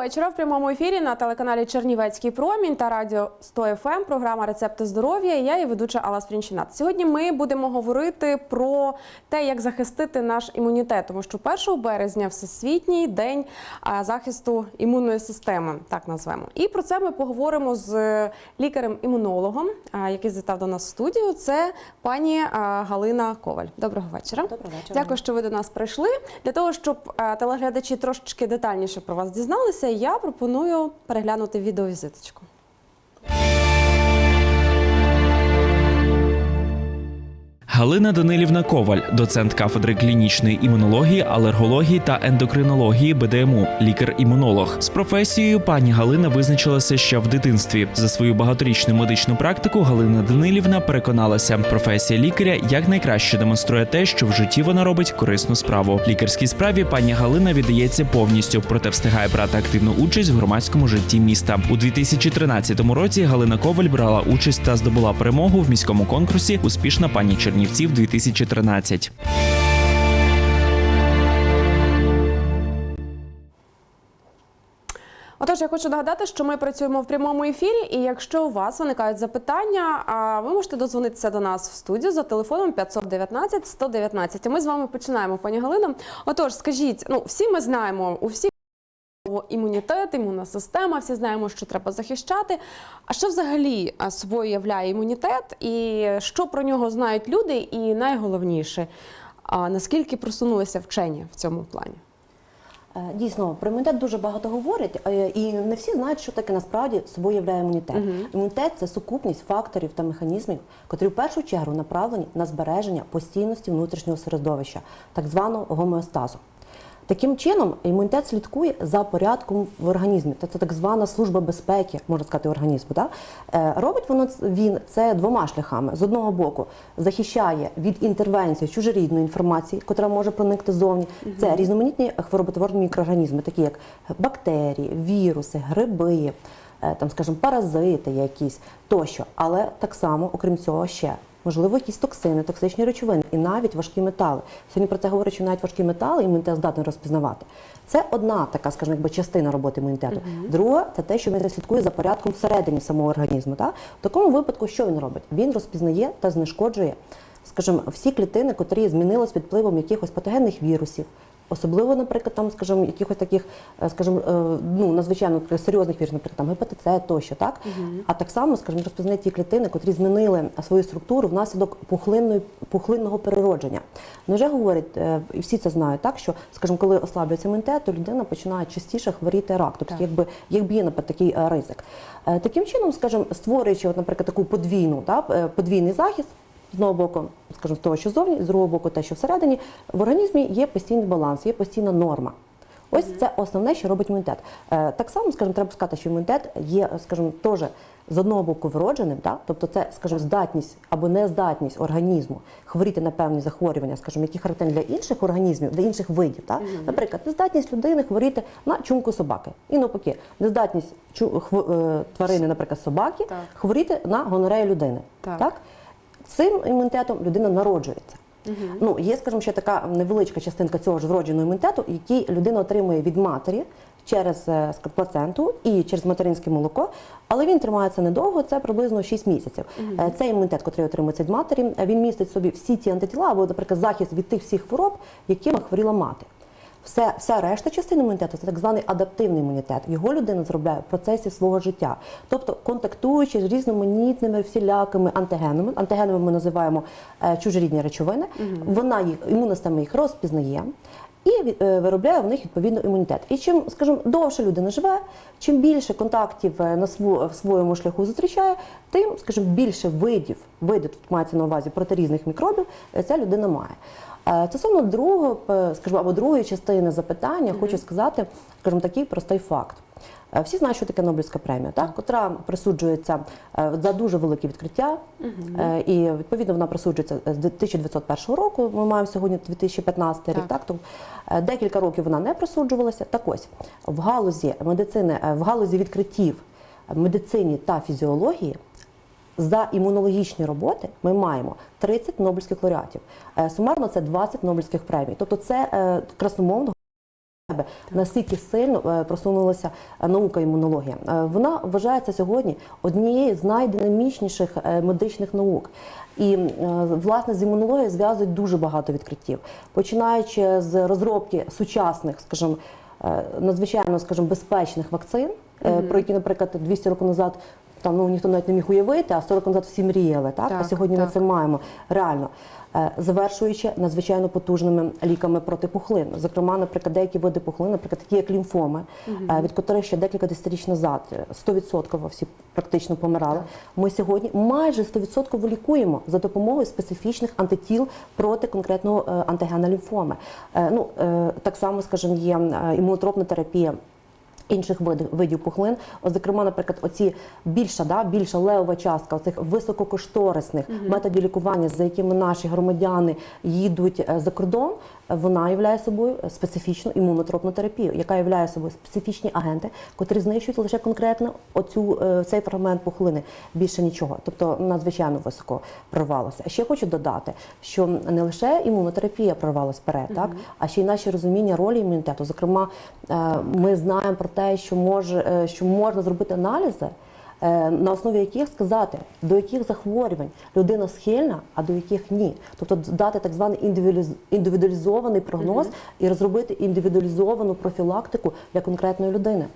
вечора в прямому ефірі на телеканалі Чернівецький промінь та радіо 100 ФМ. Програма Рецепти здоров'я. Я і ведуча Алла Спрінчинат. Сьогодні ми будемо говорити про те, як захистити наш імунітет, тому що 1 березня всесвітній день захисту імунної системи, так назвемо. І про це ми поговоримо з лікарем-імунологом, який завітав до нас в студію. Це пані Галина Коваль. Доброго вечора. Доброго вечора. Дякую, що ви до нас прийшли. Для того, щоб е, телеглядачі трошечки детальніше про вас дізналися, я пропоную переглянути відеовізиточку. Галина Данилівна Коваль, доцент кафедри клінічної імунології, алергології та ендокринології БДМУ, лікар-імунолог. З професією пані Галина визначилася ще в дитинстві. За свою багаторічну медичну практику Галина Данилівна переконалася, професія лікаря якнайкраще демонструє те, що в житті вона робить корисну справу. Лікарській справі пані Галина віддається повністю, проте встигає брати активну участь в громадському житті міста. У 2013 році Галина Коваль брала участь та здобула перемогу в міському конкурсі Успішна пані Чернівців 2013. Отож, я хочу нагадати, що ми працюємо в прямому ефірі, і якщо у вас виникають запитання, ви можете дозвонитися до нас в студію за телефоном 519 119. І Ми з вами починаємо, пані Галина. Отож, скажіть, ну всі ми знаємо, у всіх імунітет, імунна система, всі знаємо, що треба захищати. А що взагалі собою являє імунітет, і що про нього знають люди? І найголовніше, наскільки просунулися вчені в цьому плані? Е, Дійсно, про імунітет дуже багато говорять, е, і не всі знають, що таке насправді собою являє імунітет. Імунітет це сукупність факторів та механізмів, котрі в першу чергу направлені на збереження постійності внутрішнього середовища, так званого гомеостазу. Таким чином, імунітет слідкує за порядком в організмі. Це так звана служба безпеки, можна сказати, організму. Да? Е, Робить воно він це двома шляхами. З одного боку, захищає від інтервенції чужорідної інформації, котра може проникти ззовні. Це різноманітні хвороботворні мікроорганізми, такі як бактерії, віруси, гриби, е, там, скажімо, паразити якісь тощо. Але так само, окрім цього, ще можливо, якісь токсини, токсичні речовини і навіть важкі метали. Сьогодні про це говорять, що навіть важкі метали імунітет здатний розпізнавати. Це одна така, скажімо, якби частина роботи імунітету. Друга це те, що він слідкує за порядком всередині самого організму. Так? В такому випадку, що він робить? Він розпізнає та знешкоджує, скажімо, всі клітини, котрі змінились під впливом якихось патогенних вірусів. Особливо, наприклад, там, скажімо, якихось таких, е, скажімо, е, ну надзвичайно серйозних вірусів, наприклад, там гепатит тощо, так а так само, скажімо, розпізнає ті клітини, котрі змінили свою структуру внаслідок пухлинної пухлинного переродження. Ну вже говорять, е, і всі це знають, так що, скажімо, коли ослаблюється імунітет, то людина починає частіше хворіти рак, тобто Так. якби якби є наприклад, такий ризик. Таким чином, скажімо, створюючи, от, наприклад, таку подвійну, так, подвійний захист. З одного боку, скажімо, з того, що зовні, з другого боку, те, що всередині, в організмі є постійний баланс, є постійна норма. Ось це основне, що робить імунітет. Е, так само, скажімо, треба сказати, що імунітет є, скажімо, теж з одного боку вродженим, так? тобто це, скажімо, здатність або нездатність організму хворіти на певні захворювання, скажімо, які характерні для інших організмів, для інших видів. Так? Наприклад, нездатність людини хворіти на чумку собаки. І навпаки, нездатність е, тварини, наприклад, собаки, Так. хворіти на гонорею людини. Так. Цим імунітетом людина народжується. Ну, є, скажімо, ще така невеличка частинка цього ж вродженого імунітету, який людина отримує від матері через е, плаценту і через материнське молоко, але він тримається недовго, це приблизно 6 місяців. Е, Цей імунітет, який отримується від матері, е, він містить в собі всі ті антитіла, або, наприклад, захист від тих всіх хвороб, якими хворіла мати. Все, вся решта частин імунітету це так званий адаптивний імунітет. Його людина зробляє в процесі свого життя. Тобто, контактуючи з різноманітними всілякими антигенами, антигенами ми називаємо е, чужорідні речовини, вона їх, імунна їх розпізнає. І е, виробляє в них відповідно імунітет. І чим, скажімо, довше людина живе, чим більше контактів е, на сво- в своєму шляху зустрічає, тим, скажімо, більше видів, видів тут мається на увазі протирізних мікробів, е, ця людина має. Е, Стосовно другого, скажімо, або другої частини запитання, хочу сказати, скажімо, такий простий факт. Е, Всі знають, що таке Нобелівська премія, так? котра присуджується е, за дуже велике відкриття, Е, і відповідно вона присуджується з 1901 року. Ми маємо сьогодні 2015 рік. Так. Так тому е, декілька років вона не присуджувалася. Так ось в галузі медицини, е, в галузі відкриттів медицині та фізіології. За імунологічні роботи ми маємо 30 нобелівських лауреатів. Е, Сумарно це 20 нобелівських премій. Тобто це е, красномовно Наскільки сильно е, просунулася наука імунологія. Вона вважається сьогодні однією з найдинамічніших медичних наук. І власне з імунологією зв'язують дуже багато відкриттів, починаючи з розробки сучасних, скажімо, надзвичайно, скажімо, безпечних вакцин, е, про які, наприклад, 200 років назад там ну ніхто навіть не міг уявити, а 40 років назад всі мріяли. Так, а сьогодні так. ми це маємо реально. Е, Завершуючи надзвичайно потужними ліками проти пухлин, зокрема, наприклад, деякі види пухлин, наприклад, такі як лімфоми, е, від котрих ще декілька десятиріч назад е, 100% всі практично помирали. Ми сьогодні майже 100% лікуємо за допомогою специфічних антитіл проти конкретного е, антигена лімфоми. Е, Ну е, так само, скажімо, є е, імунотропна терапія інших видів, видів пухлин. Зокрема, наприклад, оці більша, да, більша левова частка оцих висококошторисних методів лікування, за якими наші громадяни їдуть е, за кордон, вона являє собою специфічну імунотропну терапію, яка являє собою специфічні агенти, котрі знищують лише конкретно оцю е, цей фрагмент пухлини. Більше нічого. Тобто надзвичайно високо прорвалося. Ще хочу додати, що не лише імунотерапія прорвалась вперед, так а ще й наші розуміння ролі імунітету. Зокрема, е, ми знаємо про те, що може е, що можна зробити аналізи. е, На основі яких сказати, до яких захворювань людина схильна, а до яких ні. Тобто дати так званий індивідуалізований прогноз і розробити індивідуалізовану профілактику для конкретної людини.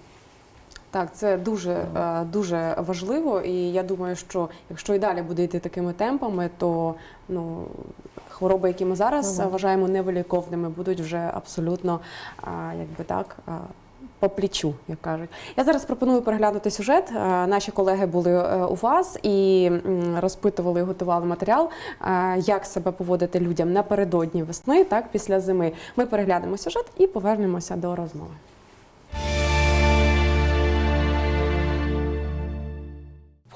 Так, це дуже е, дуже важливо, і я думаю, що якщо і далі буде йти такими темпами, то ну хвороби, які ми зараз Ага. вважаємо невиліковними, будуть вже абсолютно якби так. По плечу, як кажуть. Я зараз пропоную переглянути сюжет. Е, Наші колеги були е, у вас і розпитували, і готували матеріал, е, як себе поводити людям напередодні весни, так після зими. Ми переглянемо сюжет і повернемося до розмови.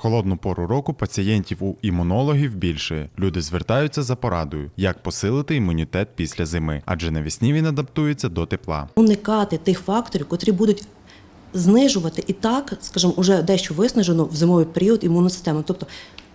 Холодну пору року пацієнтів у імунологів більше. Люди звертаються за порадою, як посилити імунітет після зими, адже навесні він адаптується до тепла. уникати тих факторів, котрі будуть знижувати і так, скажімо, уже дещо виснажено в зимовий період імунну систему. Тобто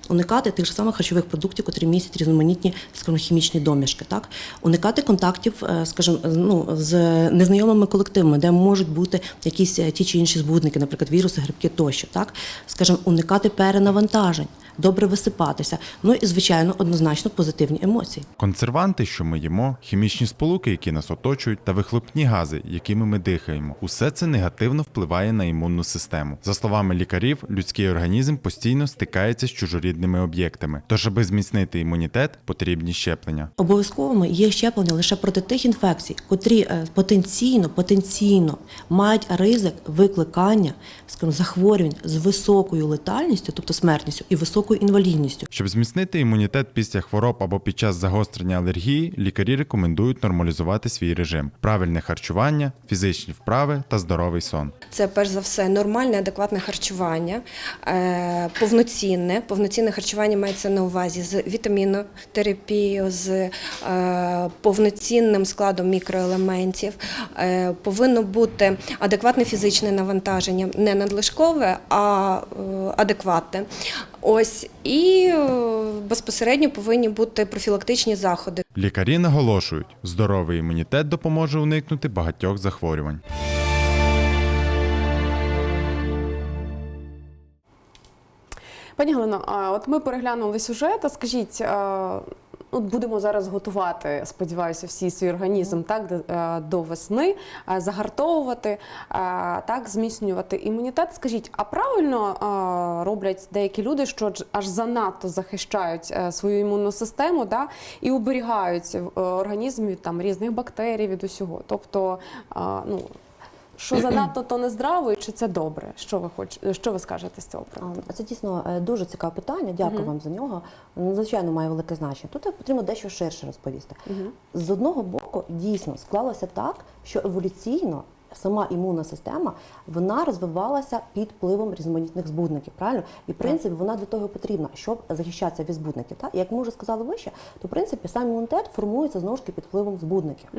уникати тих же самих харчових продуктів, котрі містять різноманітні, скромнохімічні хімічні домішки, так? Уникати контактів, е, скажімо, ну, з незнайомими колективами, де можуть бути якісь е, ті чи інші збудники, наприклад, віруси, грибки тощо, так? Скажімо, уникати перенавантажень, добре висипатися. Ну і звичайно, однозначно позитивні емоції. Консерванти, що ми їмо, хімічні сполуки, які нас оточують, та вихлопні гази, якими ми дихаємо, усе це негативно впливає на імунну систему. За словами лікарів, людський організм постійно стикається з чужорідними об'єктами. Тож, аби зміцнити імунітет, потрібні щеплення. Обов'язковими є щеплення лише проти тих інфекцій, котрі е, потенційно, потенційно мають ризик викликання скажімо, захворювань з високою летальністю, тобто смертністю, і високою інвалідністю. Щоб зміцнити імунітет після хвороб або під час загострення алергії, лікарі рекомендують нормалізувати свій режим: правильне харчування, фізичні вправи та здоровий сон. Це перш за все нормальне, адекватне харчування, е, повноцінне. Повноцінне харчування мається на увазі з вітамінотерапією, з е, повноцінним складом мікроелементів. Е, Повинно бути адекватне фізичне навантаження, не надлишкове, а адекватне. Ось і е, безпосередньо повинні бути профілактичні заходи. Лікарі наголошують, здоровий імунітет допоможе уникнути багатьох захворювань. Пані Галино, а от ми переглянули сюжет. А скажіть, а, от будемо зараз готувати, сподіваюся, всі свій організм так до, е, весни, загартовувати, так зміцнювати імунітет. Скажіть, а правильно роблять деякі люди, що аж занадто захищають е, свою імунну систему, да, і уберігають е, організм від там різних бактерій, від усього. Тобто, ну. Що занадто, то не здраво, і чи це добре? Що ви хоч, що ви скажете з цього приводу? Це дійсно е, дуже цікаве питання. Дякую вам за нього. Надзвичайно має велике значення. Тут потрібно дещо ширше розповісти. З одного боку, дійсно склалося так, що еволюційно. Сама імунна система вона розвивалася під впливом різноманітних збудників, правильно? І в принципі вона для того потрібна, щоб захищатися від збудників. Так? Як ми вже сказали вище, то в принципі сам імунітет формується знову ж таки під впливом збудників.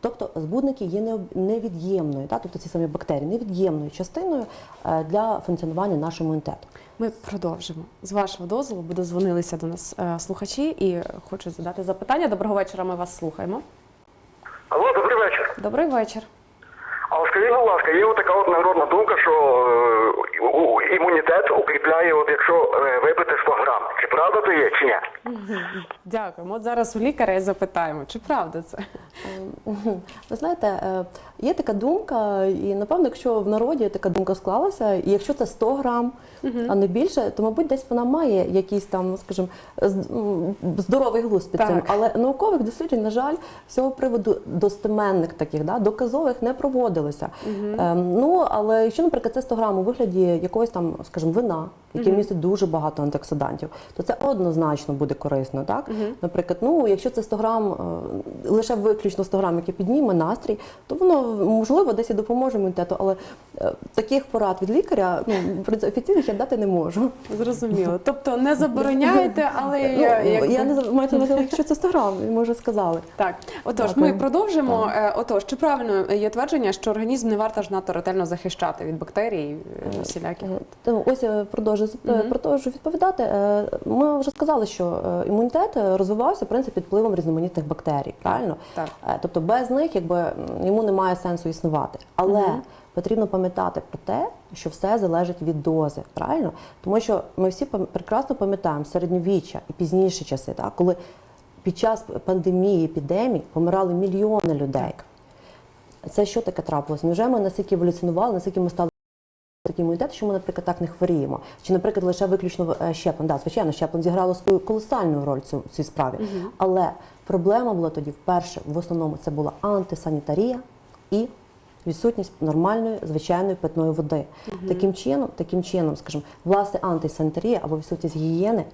Тобто збудники є невід'ємною, так? тобто ці самі бактерії, невід'ємною частиною е, для функціонування нашого імунітету. Ми продовжимо. З вашого дозволу, бо дозвонилися до нас е, слухачі і хочуть задати запитання. Доброго вечора. Ми вас слухаємо. Алло, добрий вечір. Добрий вечір. Скажіть, будь ласка, є така от народна думка, що е, імунітет укріпляє, от якщо е, випити 100 грам. Чи правда то є, чи ні? Дякуємо. От зараз у лікаря і запитаємо, чи правда це? Ви знаєте, е, є така думка, і напевно, якщо в народі така думка склалася, і якщо це 100 грам, а не більше, то мабуть десь вона має якийсь там, скажімо, здоровий глузд під цим. Але наукових досліджень, на жаль, з цього приводу достеменних таких, да, доказових не проводилося. Ем, ну, але якщо, наприклад, це 100 грам у вигляді якогось там, скажімо, вина, яке містить дуже багато антиоксидантів, то це однозначно буде корисно. Так? Наприклад, ну, якщо це 100 грам, е, лише виключно 100 грам, яке підніме настрій, то воно можливо десь і допоможе імунітету, але е, таких порад від лікаря ну, офіційних я дати не можу. Зрозуміло. Тобто не забороняєте, але Ну, я, як- я не за- маю на увазі, якщо це 100 грам, ми вже сказали. Так, отож, ми продовжимо. Е, Отож, чи правильно є твердження, що організм не варто ж надто ретельно захищати від бактерій всіляких? Ось я продовжу, продовжу відповідати. Е, Ми вже сказали, що е, імунітет е, розвивався в принципі під впливом різноманітних бактерій. Правильно? Так. Е, Тобто без них якби йому немає сенсу існувати. Але потрібно пам'ятати про те, що все залежить від дози. Правильно? Тому що ми всі прекрасно пам'ятаємо середньовіччя і пізніші часи, так, коли під час пандемії, епідемій помирали мільйони людей. Це що таке трапилось? Невже ми настільки еволюціонували, настільки ми стали такий імунітет, що ми, наприклад, так не хворіємо. Чи, наприклад, лише виключно е, щеплень. Да, звичайно, щеплень зіграло свою колосальну роль цю- цій справі. Але проблема була тоді вперше, в основному це була антисанітарія і відсутність нормальної звичайної питної води. Таким чином, таким чином, скажімо, власне, антисанітарія або відсутність гігієни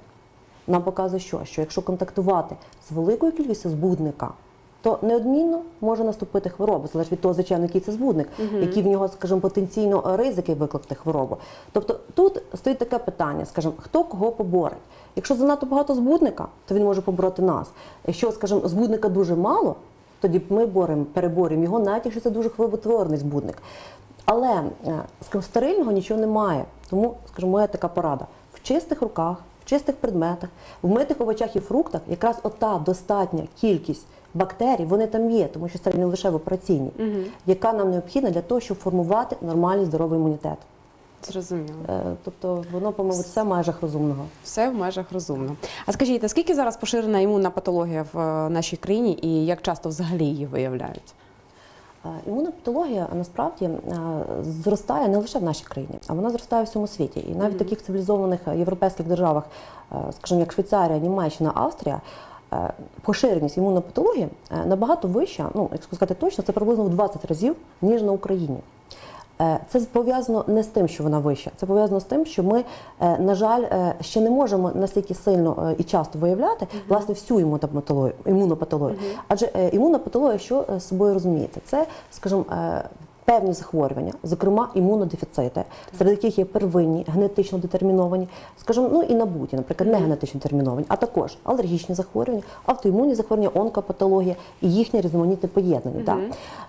нам показує, що, що якщо контактувати з великою кількістю збудника, то неодмінно може наступити хвороба, залежить від того, звичайно, який це збудник, які в нього, скажімо, потенційно ризики викликати хворобу. Тобто тут стоїть таке питання, скажімо, хто кого поборить. Якщо занадто багато збудника, то він може побороти нас. Якщо, скажімо, збудника дуже мало, тоді ми боремо, переборюємо його, навіть якщо це дуже хвороботворний збудник. Але, е, скажімо, стерильного нічого немає. Тому, скажімо, моя така порада: в чистих руках, в чистих предметах, в митих овочах і фруктах якраз ота достатня кількість бактерій, вони там є, тому що стерильні лише в операційній, яка нам необхідна для того, щоб формувати нормальний здоровий імунітет. Зрозуміло. Е, Тобто воно, по-моєму, все в межах розумного. Все в межах розумно. А скажіть, наскільки зараз поширена імунна патологія в е, нашій країні і як часто взагалі її виявляють? Е, Імунна патологія насправді зростає не лише в нашій країні, а вона зростає в всьому світі. І навіть в таких цивілізованих європейських державах, скажімо, як Швейцарія, Німеччина, Австрія, поширеність імунної патології е, набагато вища, ну, якщо сказати точно, це приблизно в 20 разів, ніж на Україні. Е, Це пов'язано не з тим, що вона вища, це пов'язано з тим, що ми, е, на жаль, е, ще не можемо настільки сильно е, і часто виявляти власне всю імунопатологію. імунопатологію. Адже е, імунна патологія, що е, з собою розуміється? Це, скажімо, е, певні захворювання, зокрема імунодефіцити, серед яких є первинні, генетично детерміновані, скажімо, ну і набуті, наприклад, не генетично детерміновані, а також алергічні захворювання, автоімунні захворювання, онкопатологія і їхнє різноманітне поєднання. Да?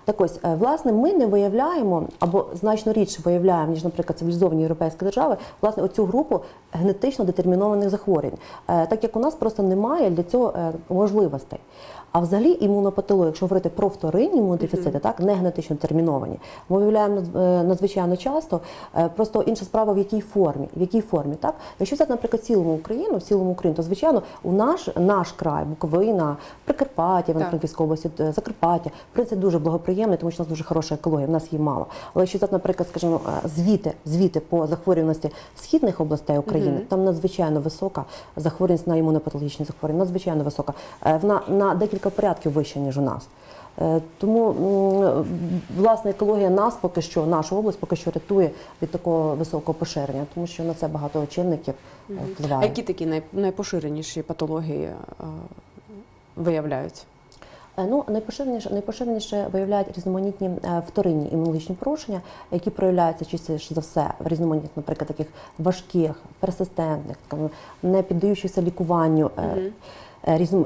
Так ось, е, власне, ми не виявляємо або значно рідше виявляємо, ніж, наприклад, цивілізовані європейські держави, власне, оцю групу генетично детермінованих захворювань, Е, так як у нас просто немає для цього е, можливостей. А взагалі імунопатологія, якщо говорити про вторинні імунодефіцити, так не генетично терміновані, ми виявляємо е, надзвичайно часто. Е, Просто інша справа в якій формі. В якій формі, так? Якщо взяти, наприклад, цілому Україну, в цілому Україну, то звичайно у наш наш край, Буковина, Прикарпаття, Івано-Франківська область, е, Закарпаття, в принципі, дуже благоприємний, тому що у нас дуже хороша екологія, в нас її мало. Але якщо взяти, наприклад, скажімо, звіти, звіти по захворюваності східних областей України, там надзвичайно висока захворюваність на імунопатологічні захворювання, надзвичайно висока. Вона на декілька порядків вища, ніж у нас. Е, Тому власне екологія нас поки що, нашу область поки що рятує від такого високого поширення, тому що на це багато чинників е, впливає. А які такі найпоширеніші патології е, виявляють? Ну, найпоширеніше, найпоширеніше виявляють різноманітні вторинні імунологічні порушення, які проявляються частіше за все в різноманітних, наприклад, таких важких, персистентних, не піддаючихся лікуванню. е, Різним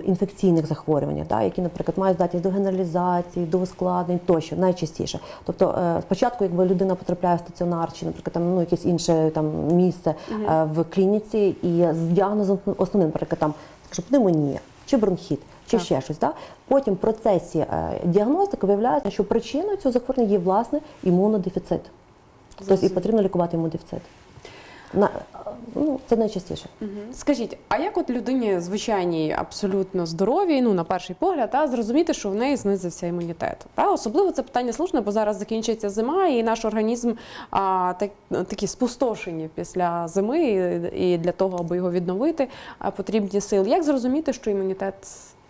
інфекційних захворювань, да, які, наприклад, мають здатність до генералізації, до ускладнень тощо, найчастіше. Тобто, е, спочатку, якби людина потрапляє в стаціонар чи, наприклад, там ну якесь інше там місце е, в клініці, і з діагнозом основним, наприклад, там скажімо, пневмонія чи бронхіт, чи Так. ще щось. Да? Потім в процесі е, діагностики виявляється, що причиною цього захворювання є власне імунодефіцит. Тобто і потрібно лікувати імунодефіцит. На, ну, це найчастіше. Скажіть, а як от людині звичайній абсолютно здоровій, ну на перший погляд, та зрозуміти, що в неї знизився імунітет? Та особливо це питання слушне, бо зараз закінчується зима, і наш організм а, так, такі спустошені після зими, і, і для того, аби його відновити, потрібні сили. Як зрозуміти, що імунітет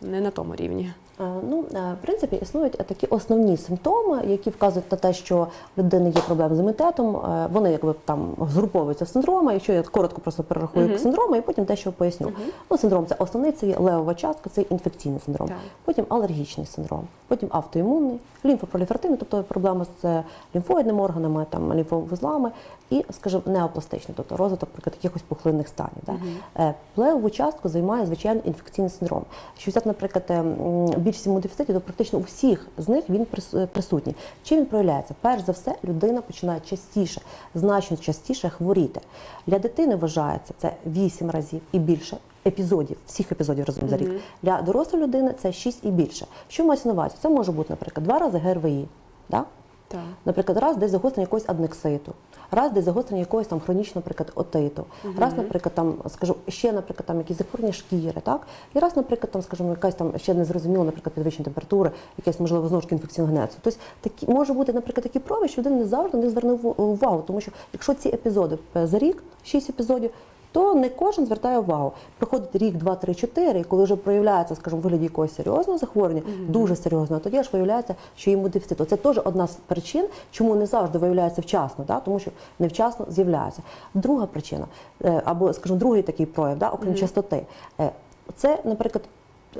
не на тому рівні? Е, Ну, е, в принципі, існують такі основні симптоми, які вказують на те, що в людини є проблеми з імунітетом. Е, Вони якби там згруповуються в синдроми. Якщо я коротко просто перерахую Мгм. синдроми, і потім те, що поясню. Ну, синдром це основний, це є левова частка, це інфекційний синдром. Так. Потім алергічний синдром, потім автоімунний, лімфопроліферативний, тобто проблема з лімфоїдними органами, там лімфовузлами, і, скажімо, неопластичний, тобто розвиток наприклад, якихось пухлинних станів. Да? Е, Плевову частку займає звичайно інфекційний синдром. Якщо взяти, наприклад, е, м, більшість модифіцитів, то практично у всіх з них він е, присутній. Чим він проявляється? Перш за все, людина починає частіше, значно частіше хворіти. Для дитини вважається це 8 разів і більше. Епізодів, всіх епізодів разом за рік. Для дорослої людини це 6 і більше. Що мається на увазі? Це може бути, наприклад, два рази ГРВІ, да? Так. Наприклад, раз десь загострення якогось аднекситу, раз десь загострення якогось там хронічного, наприклад, отиту, раз, наприклад, там, скажу, ще, наприклад, там якісь захворювання шкіри, так? І раз, наприклад, там, скажімо, якась там ще незрозуміла, наприклад, підвищення температури, якась, можливо, знову ж генецу. Тобто такі, може бути, наприклад, такі прояви, що людина не завжди не зверне ув- увагу, тому що якщо ці епізоди е, за рік, 6 епізодів, то не кожен звертає увагу. Проходить рік, два, три, чотири, і коли вже проявляється, скажімо, вигляді якогось серйозного захворювання, дуже серйозного, тоді аж виявляється, що йому дефіцит. Це теж одна з причин, чому не завжди виявляється вчасно, да? тому що невчасно з'являється. Друга причина, е, або, скажімо, другий такий прояв, да? окрім частоти, е, це, наприклад.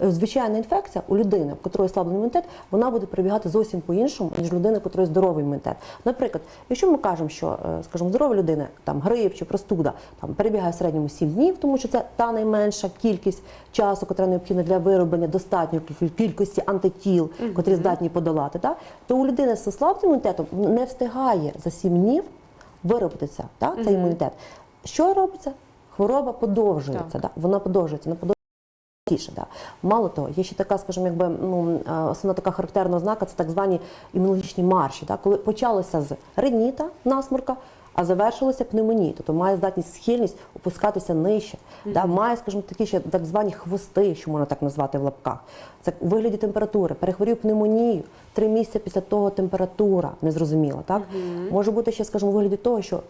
Е, Звичайна інфекція у людини, в котрої слабий імунітет, вона буде перебігати зовсім по-іншому, ніж людини, у котрої здоровий імунітет. Наприклад, якщо ми кажемо, що, е, скажімо, здорова людина, там грип чи простуда, там перебігає в середньому 7 днів, тому що це та найменша кількість часу, яка необхідна для вироблення достатньої кількості антитіл, котрі здатні подолати, так? то у людини з слабким імунітетом не встигає за 7 днів виробитися так, цей імунітет. Що робиться? Хвороба подовжується, Так. да? вона подовжується, вона подовжується. Тіше, да. Мало того, є ще така, скажімо, якби ну е, основна така характерна ознака це так звані імунологічні марші. Да? Коли почалося з реніта, насморка, а завершилося пневмонії, тобто має здатність схильність опускатися нижче. Да? Має, скажімо, такі ще так звані хвости, що можна так назвати в лапках. Це у вигляді температури. Перехворів пневмонію, три місяці після того температура незрозуміла. Так? Може бути ще, скажімо, у вигляді того, що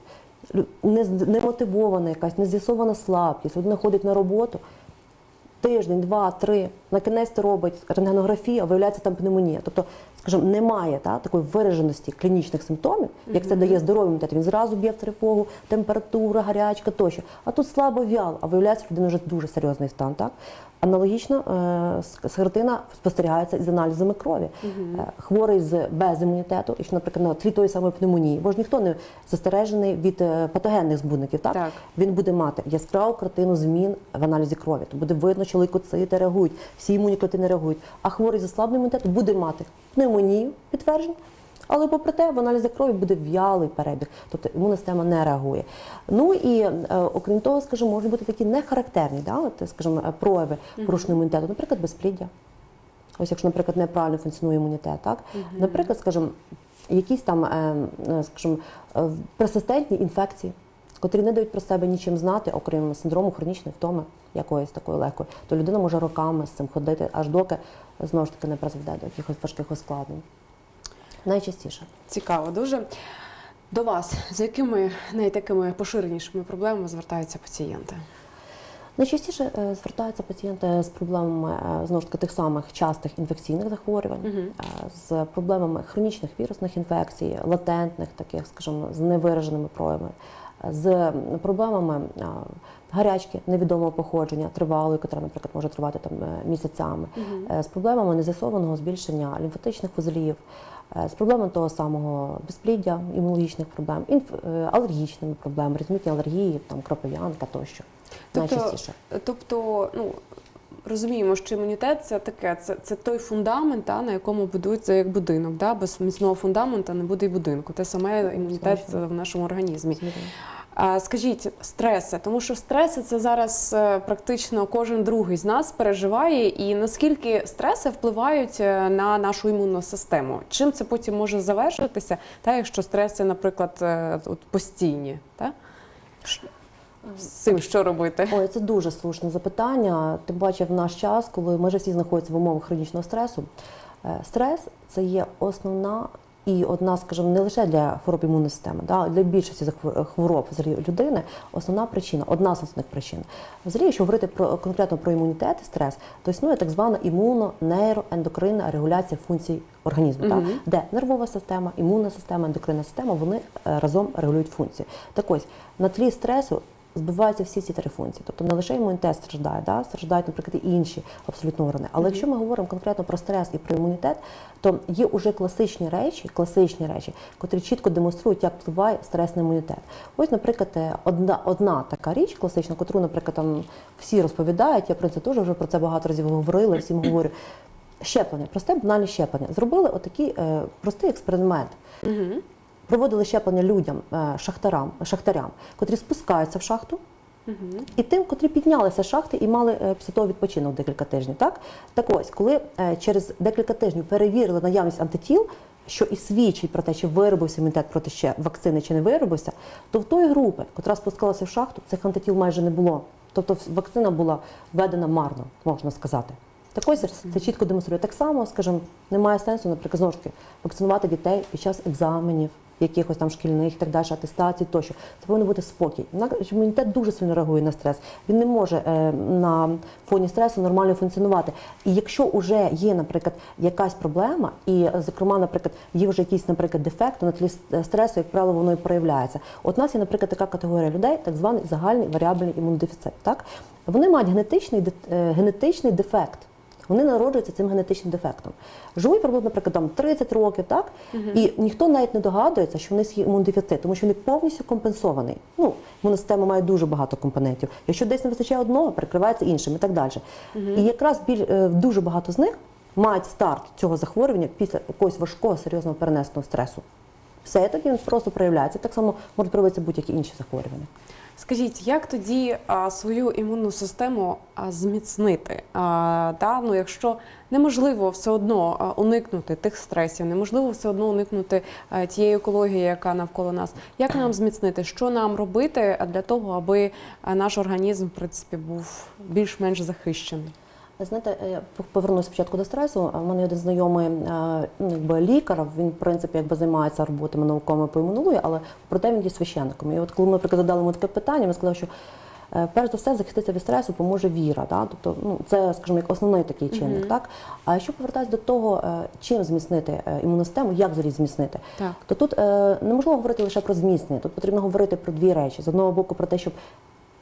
немотивована якась, нез'ясована слабкість, людина ходить на роботу тиждень, два, три, на кінець робить рентгенографію, а виявляється там пневмонія. Тобто, скажімо, немає та, такої вираженості клінічних симптомів, як це дає здоровий імунітет. Він зразу б'є в трифогу, температура, гарячка тощо. А тут слабо в'яло, а виявляється, людина вже дуже серйозний стан. Так? Аналогічно е, спостерігається із аналізами крові. Е, Хворий з без імунітету, якщо, наприклад, на тлі тої самої пневмонії, бо ж ніхто не застережений від е, патогенних збудників, так? Так. він буде мати яскраву картину змін в аналізі крові. То буде видно, що лейкоцити реагують, всі імунні клітини реагують. А хворий за слабним імунітетом буде мати пневмонію підтвердження. Але попри те, в аналізі крові буде в'ялий перебіг, тобто імунна система не реагує. Ну і е, окрім того, скажімо, можуть бути такі нехарактерні, да, от, скажімо, е, прояви порушеного імунітету, наприклад, безпліддя. Ось якщо, наприклад, неправильно функціонує імунітет, так? Наприклад, скажімо, якісь там, е, скажімо, персистентні інфекції, котрі не дають про себе нічим знати, окрім синдрому хронічної втоми якоїсь такої легкої, то людина може роками з цим ходити, аж доки знову ж таки не призведе до якихось важких ускладнень. Найчастіше. Цікаво дуже. До вас з якими найтакими поширенішими проблемами звертаються пацієнти? Найчастіше е, звертаються пацієнти з проблемами е, знову ж таки тих самих частих інфекційних захворювань, е, з проблемами хронічних вірусних інфекцій, латентних, таких, скажімо, з невираженими проявами, з проблемами гарячки невідомого походження, тривалої, яка, наприклад, може тривати там е, місяцями, е, з проблемами незасованого збільшення лімфатичних вузлів. е, З проблемами того самого безпліддя, імунологічних проблем, інф- алергічними проблемами, різмітні алергії, там кропив'янка тощо. Найчастіше. тобто, ну розуміємо, що імунітет це таке, це, це той фундамент, та, на якому будується як будинок. Да? Без міцного фундамента не буде й будинку. Те саме імунітет в нашому організмі. Скажіть, стреси, тому що стреси це зараз е, практично кожен другий з нас переживає. І наскільки стреси впливають е, на нашу імунну систему? Чим це потім може завершитися? Та якщо стреси, наприклад, е, от постійні, та з цим що робити? Ой, це дуже слушне запитання. Тим паче в наш час, коли ми вже всі знаходяться в умовах хронічного стресу. Стрес це є основна і одна, скажімо, не лише для хвороб імунної системи, да, а для більшості хвороб взагалі людини основна причина, одна з основних причин. Взагалі, якщо говорити про конкретно про імунітет і стрес, то існує так звана імуно, нейроендокринна регуляція функцій організму, так, де нервова система, імунна система, ендокринна система вони е, разом регулюють функції. Так ось на тлі стресу збиваються всі ці три функції. Тобто не лише імунітет страждає, да? страждають, наприклад, і інші абсолютно органи. Але якщо ми говоримо конкретно про стрес і про імунітет, то є уже класичні речі, класичні речі, котрі чітко демонструють, як впливає стрес на імунітет. Ось, наприклад, е, одна, одна така річ класична, котру, наприклад, там всі розповідають, я про це теж вже про це багато разів говорила, всім говорю. Щеплення, просте банальне щеплення. Зробили отакий е, простий експеримент. Проводили щеплення людям, е, шахтарам, шахтарям, котрі спускаються в шахту, і тим, котрі піднялися шахти і мали е, після того відпочинок декілька тижнів. Так, так ось, коли е, через декілька тижнів перевірили наявність антитіл, що і свідчить про те, чи виробився імунітет проти ще вакцини, чи не виробився, то в тої групи, котра спускалася в шахту, цих антитіл майже не було. Тобто вакцина була введена марно, можна сказати. Так ось це чітко демонструє. Так само, скажімо, немає сенсу, наприклад, знову ж таки, вакцинувати дітей під час екзаменів, якихось там шкільних так далі, атестацій тощо. Це повинен бути спокій. Наш імунітет дуже сильно реагує на стрес. Він не може е, на фоні стресу нормально функціонувати. І якщо вже є, наприклад, якась проблема, і, е, зокрема, наприклад, є вже якийсь, наприклад, дефект, на тлі стресу, як правило, воно і проявляється. От у нас є, наприклад, така категорія людей, так званий загальний варіабельний імунодефіцит. Так? Вони мають генетичний, е, генетичний дефект. Вони народжуються цим генетичним дефектом. Живуть приблизно, наприклад, там 30 років, так? І ніхто навіть не догадується, що в них є імунодефіцит, тому що він повністю компенсований. Ну, імунна система має дуже багато компонентів. Якщо десь не вистачає одного, перекривається іншим і так далі. І якраз біль, е, дуже багато з них мають старт цього захворювання після якогось важкого серйозного перенесеного стресу. Все, тоді він просто проявляється. Так само можуть проявитися будь-які інші захворювання. Скажіть, як тоді свою імунну систему зміцнити? Та, ну, якщо неможливо все одно уникнути тих стресів, неможливо все одно уникнути тієї екології, яка навколо нас. Як нам зміцнити? Що нам робити для того, аби наш організм, в принципі, був більш-менш захищений? Знаєте, я повернуся спочатку до стресу. У мене є один знайомий е, ну, якби лікар. Він, в принципі, якби займається роботами науковими по імунології, але проте він є священником. І от коли ми наприклад, задали йому таке питання, він сказав, що е, перш за все захиститися від стресу поможе віра. Да? Тобто, ну це, скажімо, як основний такий чинник. Так? А якщо повертатися до того, е, чим зміцнити імунну систему, як взагалі зміцнити, Так. то тут неможливо говорити лише про зміцнення. Тут потрібно говорити про дві речі: з одного боку, про те, щоб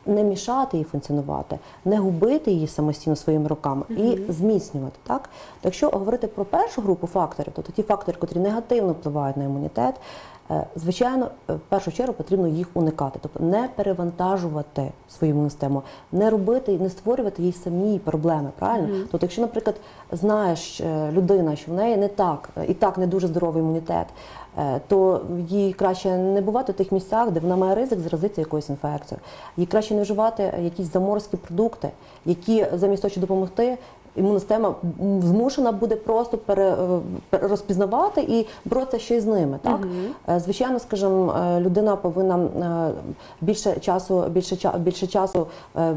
не мішати їй функціонувати, не губити її самостійно своїми руками і зміцнювати. Так? Якщо говорити про першу групу факторів, то ті фактори, які негативно впливають на імунітет, звичайно, е, в першу чергу потрібно їх уникати, тобто не перевантажувати свою систему, не робити, не створювати їй самі проблеми. Правильно? Тобто, якщо, наприклад, знаєш е, людина, що в неї не так е, і так не дуже здоровий імунітет. е, То їй краще не бувати в тих місцях, де вона має ризик заразитися якоюсь інфекцією. Їй краще не вживати якісь заморські продукти, які замість того, щоб допомогти, імунна система змушена буде просто пере, е, розпізнавати і боротися ще й з ними. Так? Е, Звичайно, скажімо, е, людина повинна більше часу, більше, більше часу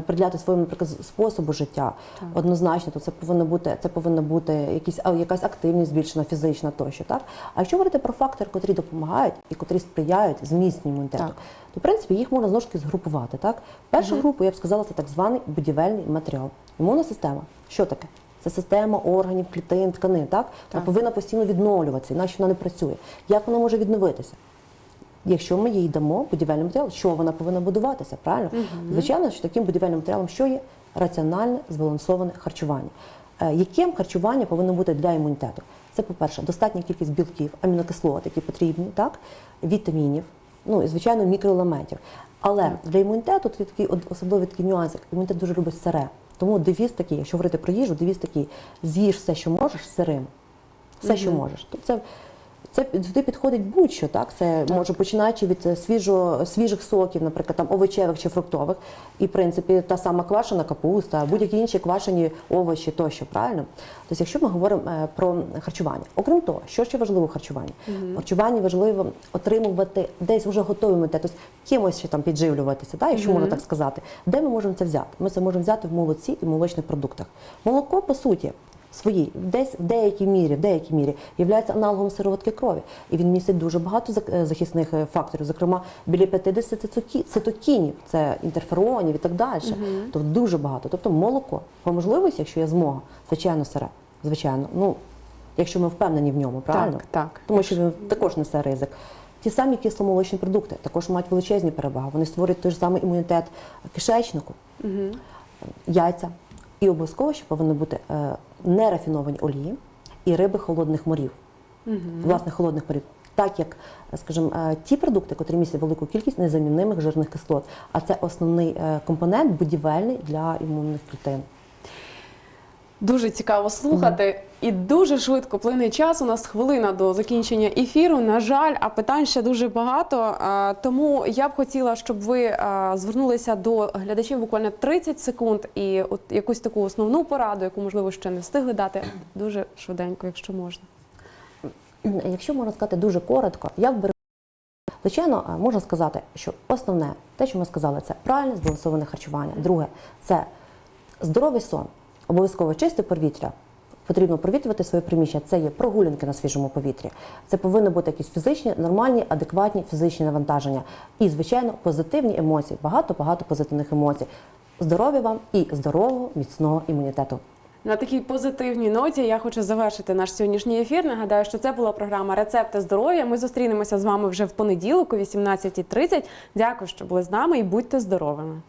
приділяти своєму наприклад, способу життя. Однозначно, то це повинно бути, це повинна бути якісь, якась активність збільшена, фізична тощо. Так? А якщо говорити про фактори, котрі допомагають і котрі сприяють зміцненню імунітету, Так. то в принципі їх можна знову ж таки згрупувати. Так? Першу групу, я б сказала, це так званий будівельний матеріал. Імунна система. Що таке? Це система органів, клітин, тканин. Так? Вона повинна постійно відновлюватися, іначе вона не працює. Як вона може відновитися? Якщо ми їй дамо будівельний матеріал, що вона повинна будуватися, правильно? Звичайно, що таким будівельним матеріалом що є раціональне збалансоване харчування. Е, Яким харчування повинно бути для імунітету? Це, по-перше, достатня кількість білків, амінокислот, які потрібні, так? вітамінів, ну і звичайно мікроелементів. Але для імунітету тут є такий особливий такий нюанс, як імунітет дуже любить сире. Тому девіз такий, якщо говорити про їжу, девіз такий: з'їж все, що можеш, сирим. Все, що можеш. Тобто це Це туди підходить будь-що, так? Це може починаючи від е, свіжо, свіжих соків, наприклад, там овочевих чи фруктових, і в принципі та сама квашена капуста, будь-які інші квашені овочі тощо, правильно? Тобто, якщо ми говоримо е, про харчування, окрім того, що ще важливо в харчуванні? В харчуванні важливо отримувати десь вже готовий імунітет, тобто кимось ще там підживлюватися, так, якщо можна так сказати. Де ми можемо це взяти? Ми це можемо взяти в молоці і молочних продуктах. Молоко, по суті, своїй, десь в деякій мірі, в деякій мірі є аналогом сироватки крові. І він містить дуже багато е, захисних е, факторів, зокрема біля 50 цитокінів, це інтерферонів і так далі. Тобто дуже багато. Тобто молоко, по можливості, якщо є змога, звичайно, сире. Звичайно, ну якщо ми впевнені в ньому, правильно? Так, так. Тому що він також несе ризик. Ті самі кисломолочні продукти також мають величезні переваги. Вони створюють той ж самий імунітет кишечнику, яйця. І обов'язково ще повинні бути е, нерафіновані олії і риби холодних морів, власне, холодних морів. Так як, е, скажімо, е, ті продукти, котрі містять велику кількість незамінних жирних кислот, а це основний е, компонент будівельний для імунних клітин. Дуже цікаво слухати, і дуже швидко плине час. У нас хвилина до закінчення ефіру. На жаль, а питань ще дуже багато. Тому я б хотіла, щоб ви звернулися до глядачів буквально 30 секунд і от якусь таку основну пораду, яку можливо ще не встигли дати, дуже швиденько, якщо можна. Якщо можна сказати дуже коротко, як би звичайно можна сказати, що основне, те, що ми сказали, це правильне збалансоване харчування. Друге, це здоровий сон, обов'язково чисте повітря. Потрібно провітрювати своє приміщення. Це є прогулянки на свіжому повітрі. Це повинні бути якісь фізичні, нормальні, адекватні фізичні навантаження. І, звичайно, позитивні емоції. Багато багато позитивних емоцій. Здоров'я вам і здорового, міцного імунітету. На такій позитивній ноті я хочу завершити наш сьогоднішній ефір. Нагадаю, що це була програма Рецепти здоров'я. Ми зустрінемося з вами вже в понеділок о 18.30. Дякую, що були з нами і будьте здоровими.